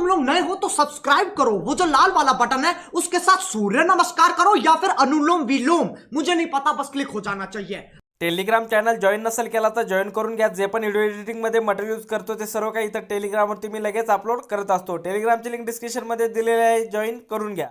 तुम लोग नए हो तो सब्सक्राइब करो। वो जो लाल वाला बटन है उसके साथ सूर्य नमस्कार करो या फिर अनुलोम विलोम। मुझे नहीं पता बस क्लिक हो जाना चाहिए। टेलिग्राम चॅनल जॉईन नसेल केला तर जॉईन करून घ्या. जे पण व्हिडिओ एडिटिंगमध्ये मटेरियल यूज करतो ते सर्व काही इथं टेलिग्रामवरती मी लगेच अपलोड करत असतो. टेलिग्रामची लिंक डिस्क्रिप्शनमध्ये दिलेली आहे. जॉईन करून घ्या.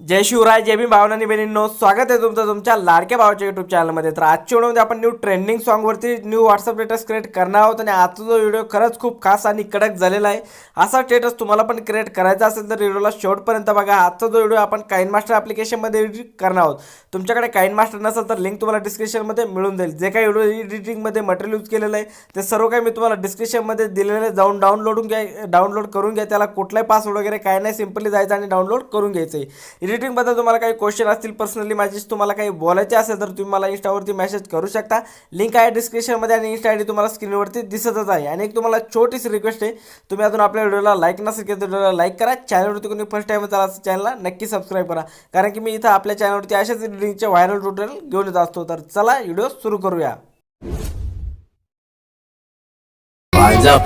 जय शिवराय जय भीम भावना बहिणींनो स्वागत आहे तुमचं तुमच्या लाडक्या भावाच्या युट्यूब चॅनलमध्ये तर आजच्या व्हिडिओमध्ये आपण न्यू ट्रेंडिंग सॉन्गवरती न्यू व्हॉट्सअप स्टेटस क्रिएट करणार आहोत आणि आजचा जो व्हिडिओ खरंच खूप खास आणि कडक झालेला आहे असा स्टेटस तुम्हाला पण क्रिएट करायचा असेल तर व्हिडिओला शेवटपर्यंत बघा. आजचा जो व्हिडिओ आपण काइन मास्टर ॲप्लिकेशनमध्ये एडिट करणार आहोत. तुमच्याकडे काइन मास्टर नसेल तर लिंक तुम्हाला डिस्क्रिप्शनमध्ये मिळून जाईल. जे काही व्हिडिओ एडिटिंगमध्ये मटेरियल यूज केलेलं आहे ते सर्व काही मी तुम्हाला डिस्क्रिप्शनमध्ये दिलेलं आहे जाऊन डाउनलोडून घ्या डाउनलोड करून घ्या. त्याला कुठलाही पासवर्ड वगैरे काय नाही सिम्पली जायचं आणि डाउनलोड करून घ्यायचं आहे. एडिटिंगबद्दल तुम्हाला काही क्वेश्चन असतील पर्सनली माझी तुम्हाला काही बोलायचे असेल तर तुम्ही मला इंस्टावरती मेसेज करू शकता. लिंक आहे डिस्क्रिप्शनमध्ये आणि इंस्टा आय डी तुम्हाला स्क्रीनवरती दिसतच आहे. आणि एक तुम्हाला छोटीशी रिक्वेस्ट आहे. तुम्ही अजून आपल्या व्हिडिओला लाईक नसेल केलं तर व्हिडिओला लाईक करा. चॅनलवरती कोणी फर्स्ट टाईम चला चॅनलला नक्की सबस्क्राईब करा. कारण की मी इथं आपल्या चॅनलवरती अशाच एडिटिंगचे व्हायरल ट्युटोरियल घेऊन येत असतो. तर चला व्हिडिओ सुरू करूया.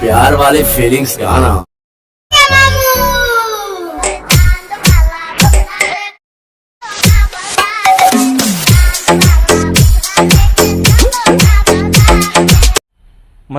प्यार वाले फीलिंग्स गाना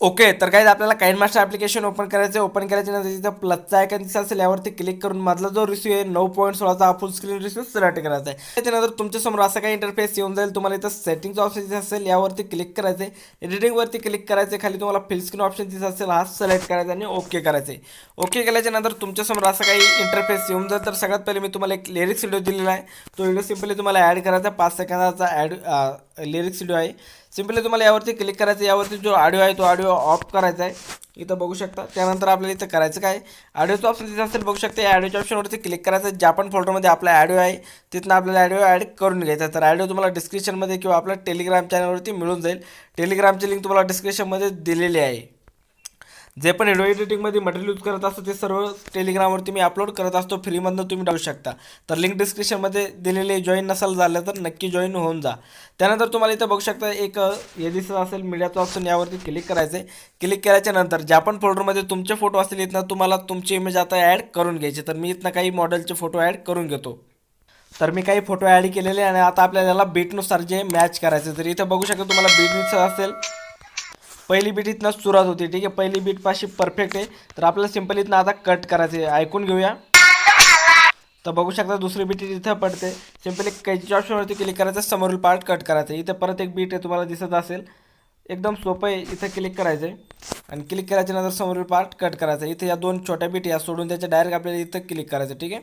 ओके तर काय आपल्याला काइन मास्टर ॲप्लिकेशन ओपन करायचं आहे ओपन करायच्या नंतर तिथं प्लसचा आयकन दिसत असेल यावरती क्लिक करून मधला जो रिस्यू आहे नऊ पॉईंट सोळाचा फुल स्क्रीन रिस्यू सिलेक्ट करायचा आहे त्याच्यानंतर तुमच्यासमोर असा काही इंटरफेस येऊन जाईल तुम्हाला इथं सेटिंगचं ऑप्शन दिसत असेल यावरती क्लिक करायचं आहे एडिटिंगवरती क्लिक करायचं आहे खाली तुम्हाला फिल स्क्रीन ऑप्शन दिसत असेल हा सिलेक्ट करायचा आणि ओके करायचं आहे ओके केल्याच्यानंतर तुमच्यासमोर असं काही इंटरफेस येऊन जाईल. तर सगळ्यात पहिले मी तुम्हाला एक लिरिक्स व्हिडिओ दिलेला आहे. तो व्हिडिओ सिम्पली तुम्हाला ॲड करायचा. पाच सेकंदाचा ॲड लिरिक्स व्हिडिओ आहे. सिम्पली तुम्हाला यावरती क्लिक करायचं आहे. यावरती जो ऑडिओ आहे तो ऑडिओ ऑफ करायचा आहे. इथं बघू शकता. त्यानंतर आपल्याला इथं करायचं काय? ऑडिओचं ऑप्शन तिथं असेल बघू शकता. या ऑडिओच्या ऑप्शनवरती क्लिक करायचं ज्या पण फोटोमध्ये आपला ऑडिओ आहे तिथनं आपल्याला ऑडिओ ॲड करून घ्यायचा तर ऑडिओ तुम्हाला डिस्क्रिप्शनमध्ये किंवा आपल्या टेलिग्राम चॅनलवरती मिळून जाईल. टेलिग्रामची लिंक तुम्हाला डिस्क्रिप्शनमध्ये दिलेली आहे. जे पण व्हिडिओ एडिटिंगमध्ये मटेरियल यूज करत असतो ते सर्व टेलिग्रामवरती मी अपलोड करत असतो. फ्रीमधनं तुम्ही टाकू शकता. तर लिंक डिस्क्रिप्शनमध्ये दिलेले जॉईन नसाल झालं तर नक्की जॉईन होऊन जा. त्यानंतर तुम्हाला इथं बघू शकता एक हे दिसत असेल मीडियाचं ऑप्शन यावरती क्लिक करायचं आहे क्लिक केल्याच्यानंतर ज्या पण फोल्डरमध्ये तुमचे फोटो असतील इथनं तुम्हाला तुमची इमेज आता ॲड करून घ्यायची. तर मी इथनं काही मॉडेलचे फोटो ॲड करून घेतो. तर मी काही फोटो ॲड केलेले आणि आता आपल्याला याला बीटनुसार जे मॅच करायचं तर इथं बघू शकता तुम्हाला बीटनुसार असेल. पहिली बीट इथनं सुरुवात होती ठीक आहे? पहिली बीट पाशी परफेक्ट आहे. तर आपल्याला सिंपल इथनं आता कट करायचे आहे. ऐकून घेऊया. तर बघू शकता दुसरी बीट इथं पडते. सिम्पली कैची ऑप्शनवरती क्लिक करायचं समोरील पार्ट कट करायचं इथं परत एक बीट आहे तुम्हाला दिसत असेल. एकदम सोपं आहे इथं क्लिक करायचं आहे आणि क्लिक केल्याच्यानंतर समोरील पार्ट कट करायचं इथं या दोन छोट्या बीट या सोडून त्याच्या डायरेक्ट आपल्याला इथं क्लिक करायचं ठीक आहे?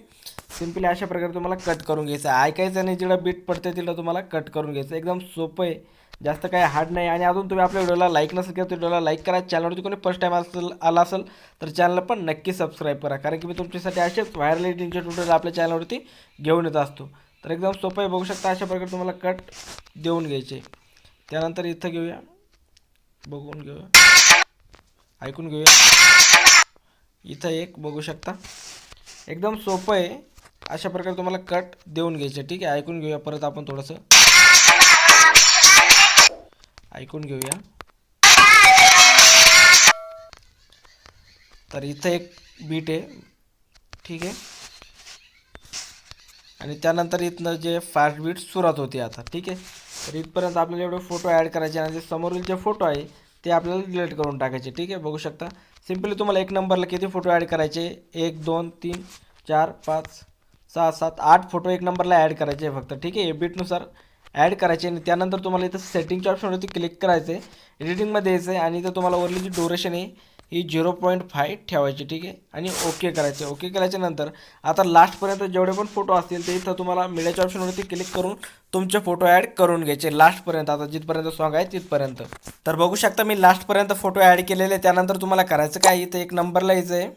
सिम्पली अशा प्रकारे तुम्हाला कट करून घ्यायचं आहे ऐकायचं नाही जिथं बीट पडते तिथं तुम्हाला कट करून घ्यायचं एकदम सोपं आहे. जास्त काही हार्ड नाही. आणि अजून तुम्ही आपल्या व्हिडिओला लाईक नसेल किंवा व्हिडिओला लाईक करा. चॅनलवरती कोणी फर्स्ट टाईम असेल आला असेल तर चॅनलला पण नक्की सबस्क्राईब करा. कारण की मी तुमच्यासाठी असेच व्हायरल एडिटिंगचे ट्युटोरियल आपल्या चॅनलवरती घेऊन येत असतो. तर एकदम सोपं आहे. बघू शकता अशा प्रकारे तुम्हाला कट देऊन घ्यायचे. त्यानंतर इथं घेऊया. बघून घेऊया. ऐकून घेऊया. इथं एक बघू शकता. एकदम सोपं आहे. अशा प्रकारे तुम्हाला कट देऊन घ्यायचे. ठीक आहे? ऐकून घेऊया. परत आपण थोडंसं ऐकून घेऊया. तर इथं एक बीट आहे. ठीक आहे. आणि त्यानंतर इथनं जे फास्ट बीट सुरुवात होती आता. ठीक आहे. तर इथपर्यंत आपल्याला एवढे फोटो ॲड करायचे आणि जे समोरील जे फोटो आहे ते आपल्याला डिलीट करून टाकायचे. ठीक आहे. बघू शकता. सिम्पली तुम्हाला एक नंबरला किती फोटो ॲड करायचे? एक दोन तीन चार पाच सहा सात आठ फोटो एक नंबरला ॲड करायचे फक्त. ठीक आहे. बीटनुसार ॲड करायचे आणि त्यानंतर तुम्हाला इथं सेटिंगच्या ऑप्शनवरती क्लिक करायचं आहे एडिटिंगमध्ये यायचं आहे आणि इथं तुम्हाला वरली जी ड्युरेशन आहे ही झिरो पॉईंट फाय ठेवायची ठीक आहे? आणि ओके करायचे ओके केल्याच्यानंतर आता लास्टपर्यंत जेवढे पण फोटो असतील ते इथं तुम्हाला मीडियाच्या ऑप्शनवरती क्लिक करून तुमचे फोटो ॲड करून घ्यायचे. लास्टपर्यंत आता जिथपर्यंत सॉंग आहे तिथपर्यंत. तर बघू शकता मी लास्टपर्यंत फोटो ॲड केलेले त्यानंतर तुम्हाला करायचं काय? इथं एक नंबरला यायचं आहे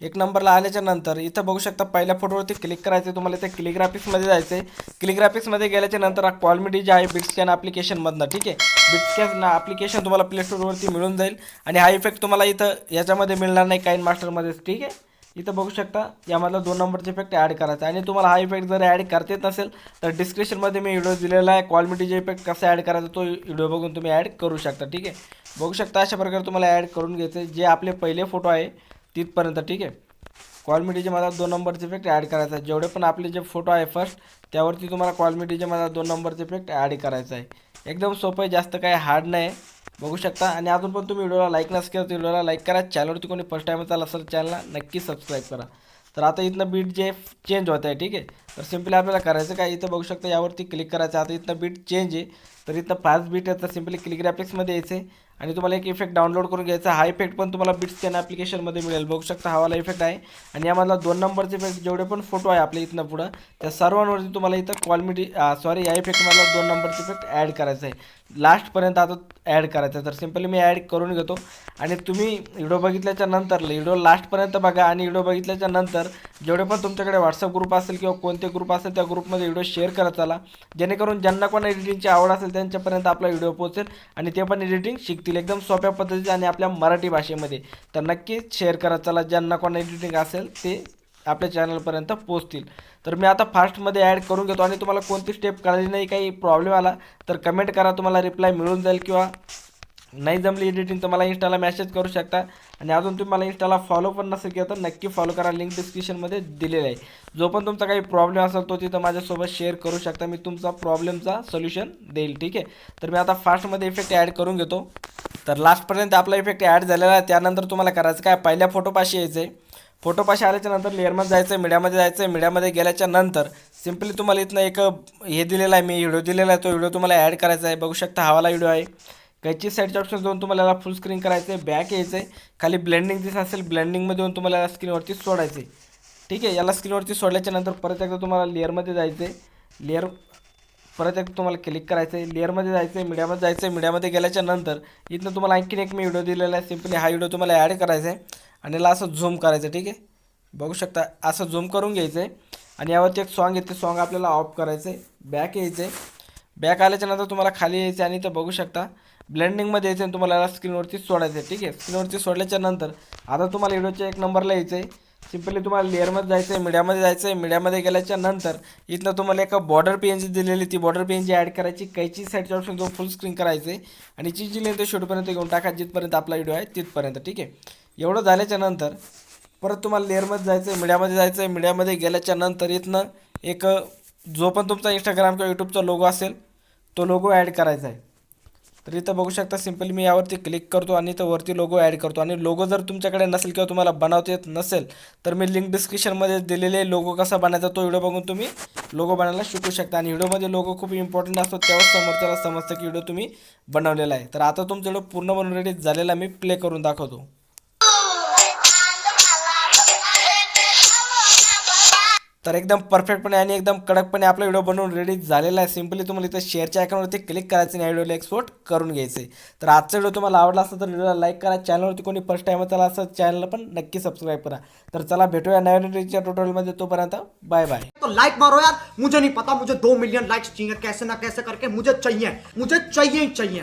एक नंबरला आल्याच्यानंतर इथं बघू शकता पहिल्या फोटोवरती क्लिक करायचं आहे तुम्हाला इथे क्लिग्राफिक्समध्ये जायचं आहे क्लिग्राफिक्समध्ये गेल्याच्यानंतर क्वालमिटी जे आहे बिटस्कॅन ॲप्लिकेशनमधनं ठीक आहे? बिटस्कॅन ॲप्लिकेशन तुम्हाला प्ले स्टोरवरती मिळून जाईल. आणि हा इफेक्ट तुम्हाला इथं याच्यामध्ये मिळणार नाही काइन मास्टरमध्येच ठीक आहे? इथं बघू शकता यामधला दोन नंबरचे इफेक्ट ॲड करायचा. आहे आणि तुम्हाला हा इफेक्ट जर ॲड करता येत नसेल तर डिस्क्रिप्शनमध्ये मी व्हिडिओ दिलेला आहे. क्वालिटीचे इफेक्ट कसा ॲड करायचा तो व्हिडिओ बघून तुम्ही ॲड करू शकता ठीक आहे? बघू शकता अशा प्रकारे तुम्हाला ॲड करून घ्यायचं आहे. जे आपले पहिले फोटो आहे तिथपर्यंत ठीक आहे? क्वालिटीचे मला दोन नंबरचे इफेक्ट ॲड करायचा आहे. जेवढे पण आपले जे फोटो आहे फर्स्ट त्यावरती तुम्हाला क्वालिटीचे मला दोन नंबरचे इफेक्ट ॲड करायचा आहे. एकदम सोपं आहे जास्त काही हार्ड नाही बघू शकता. आणि अजून पण तुम्ही व्हिडिओला लाईक नस केलं तर व्हिडिओला लाईक करा. चॅनलवरती कोणी फर्स्ट टाईम चालला असेल चॅनलला नक्की सबस्क्राईब करा. तर आता इथनं बीट जे चेंज होत आहे ठीक आहे? तर सिम्पली आपल्याला करायचं काय? इथं बघू शकता यावरती क्लिक करायचं आता इथनं बीट चेंज आहे. तर इथं फास्ट बीट आहे तर सिम्पली क्लिक ग्रॅफिक्समध्ये यायचं आहे आणि तुम्हाला एक इफेक्ट डाउनलोड करून घ्यायचा. हा इफेक्ट पण तुम्हाला बिट्स स्कॅन ॲप्लिकेशनमध्ये मिळेल. बघू शकता हा वाला इफेक्ट आहे. आणि यामधला दोन नंबरचे इफेक्ट जेवढे पण फोटो आहे आपल्या इथनं पुढं त्या सर्वांवरती तुम्हाला इथं क्वालिटी सॉरी uh, या इफेक्टमधला दोन नंबरचे इफेक्ट ॲड करायचं आहे लास्टपर्यंत आता ॲड करायचं आहे तर सिम्पली मी ॲड करून घेतो. आणि तुम्ही व्हिडिओ बघितल्याच्या नंतर व्हिडिओ लास्टपर्यंत बघा आणि व्हिडिओ बघितल्याच्या नंतर जेवढे पण तुमच्याकडे व्हॉट्सअप ग्रुप असेल किंवा कोणते ग्रुप असेल त्या ग्रुपमध्ये व्हिडिओ शेअर करत चला. जेणेकरून ज्यांना कोणा एडिटिंगची आवड असेल त्यांच्यापर्यंत आपला व्हिडिओ पोहोचेल आणि ते पण एडिटिंग शिक शिकतील एकदम सोप्या पद्धतीचे आणि आपल्या मराठी भाषेमध्ये. तर नक्कीच शेअर करा. चला ज्यांना कोणा एडिटिंग असेल ते आपल्या चॅनलपर्यंत पोहोचतील. तर मी आता फास्टमध्ये ॲड करून घेतो आणि तुम्हाला कोणती स्टेप कळली नाही काही प्रॉब्लेम आला तर कमेंट करा. तुम्हाला रिप्लाय मिळून जाईल किंवा नाही जमली एडिटिंग तर मला इंस्टाला मेसेज करू शकता. आणि अजून तुम्ही मला इंस्टाला फॉलो पण नसेल केलं तर नक्की फॉलो करा. लिंक डिस्क्रिप्शनमध्ये दिलेला आहे. जो पण तुमचा काही प्रॉब्लेम असेल तो तिथं माझ्यासोबत शेअर करू शकता. मी तुमचा प्रॉब्लेमचा सोल्युशन देईल ठीक आहे? तर मी आता फास्टमध्ये इफेक्ट ॲड करून घेतो. तर लास्टपर्यंत आपला इफेक्ट ॲड झालेला आहे. त्यानंतर तुम्हाला करायचं काय? पहिल्या फोटोपाशी यायचं. आहे फोटोपाशी आल्याच्यानंतर लेअरमध्ये जायचं आहे मीडियामध्ये जायचं आहे मीडियामध्ये गेल्याच्यानंतर सिम्पली तुम्हाला इथनं एक हे दिलेला आहे मी व्हिडिओ दिलेला आहे. तो व्हिडिओ तुम्हाला ॲड करायचा आहे. बघू शकता हवाला व्हिडिओ आहे. कैची साईडच्या ऑप्शन देऊन तुम्हाला याला फुल स्क्रीन करायचं. आहे बॅक यायचं. आहे खाली ब्लेंडिंग दिसत असेल ब्लेंडिंगमध्ये येऊन तुम्हाला याला स्क्रीनवरती सोडायचं. आहे ठीक आहे? याला स्क्रीनवरती सोडल्याच्या नंतर परत एकदा तुम्हाला लेअरमध्ये जायचं आहे लेअर परत एक तुम्हाला क्लिक करायचं आहे लेअरमध्ये जायचं आहे मीडियामध्ये जायचं आहे मीडियामध्ये गेल्याच्यानंतर इथनं तुम्हाला आणखीन एक मी व्हिडिओ दिलेला आहे सिम्पली हा व्हिडिओ तुम्हाला ॲड करायचा आहे आणि याला असं झूम करायचं ठीक आहे? बघू शकता असं झूम करून घ्यायचं आहे आणि यावरती एक सॉन्ग येते सॉन्ग आपल्याला ऑफ करायचं आहे बॅक यायचं आहे बॅक आल्याच्यानंतर तुम्हाला खाली यायचं आहे आणि इथं बघू शकता ब्लेंडिंगमध्ये यायचं आणि तुम्हाला याला स्क्रीनवरती सोडायचं आहे ठीक आहे? स्क्रीनवरती सोडल्याच्या नंतर आता तुम्हाला व्हिडिओच्या एक नंबरला यायचं आहे सिम्पली तुम्हाला लेअरमध्ये जायचं आहे मीडियामध्ये जायचं आहे मीडियामध्ये गेल्याच्यानंतर इथनं तुम्हाला एका बॉर्डर पी एन जी दिलेली ती border P N G add करायची कैची साईडच्या ऑप्शन तो फुल स्क्रीन करायचं आहे आणि जी जी लेंथ शेवटपर्यंत घेऊन टाका जिथपर्यंत आपला व्हिडिओ आहे तिथपर्यंत ठीक आहे? एवढं झाल्याच्यानंतर परत तुम्हाला लेअरमध्ये जायचं आहे मीडियामध्ये जायचं आहे मीडियामध्ये गेल्याच्यानंतर इथनं एक जो पण तुमचा इंस्टाग्राम किंवा यूट्यूबचा लोगो असेल तो लोगो ॲड करायचा आहे. तर इथं बघू शकता सिम्पली मी यावरती क्लिक करतो आणि इथं वरती लोगो ॲड करतो. आणि लोगो जर तुमच्याकडे नसेल किंवा तुम्हाला बनवता येत नसेल तर मी लिंक डिस्क्रिप्शनमध्ये दिलेले लोगो कसा बनायचा तो व्हिडिओ बघून तुम्ही लोगो बनायला शिकू शकता. आणि व्हिडिओमध्ये लोगो खूप इम्पॉर्टंट असतो तेव्हा समोरच्याला समजतं की व्हिडिओ तुम्ही बनवलेला आहे. तर आता तुमचा व्हिडिओ पूर्ण बनवून रेडी झालेला मी प्ले करून दाखवतो. तर एकदम परफेक्टपणे आणि एकदम कडकपणे आपला व्हिडिओ बनवून रेडी झालेला आहे. सिम्पली तुम्हाला इथं शेअरच्या आयकॉनवरती क्लिक करायचं आणि व्हिडिओला एक्सपोर्ट करून घ्यायचं तर आजचा व्हिडिओ तुम्हाला आवडला असेल तर व्हिडिओला लाईक करा. चॅनलवरती कोणी फर्स्ट टाईम चला असं चॅनलला पण नक्की सबस्क्राईब करा. तर चला भेटूया नवीन व्हिडिओच्या टोटलमध्ये तोपर्यंत बाय बाय तो लाइक मारो यार. मुझे नहीं पता मुझे दो मिलियन लाइक्स चाहिए। कैसे ना कैसे करके मुझे चाहिए। मुझे चाहिए ही चाहिए।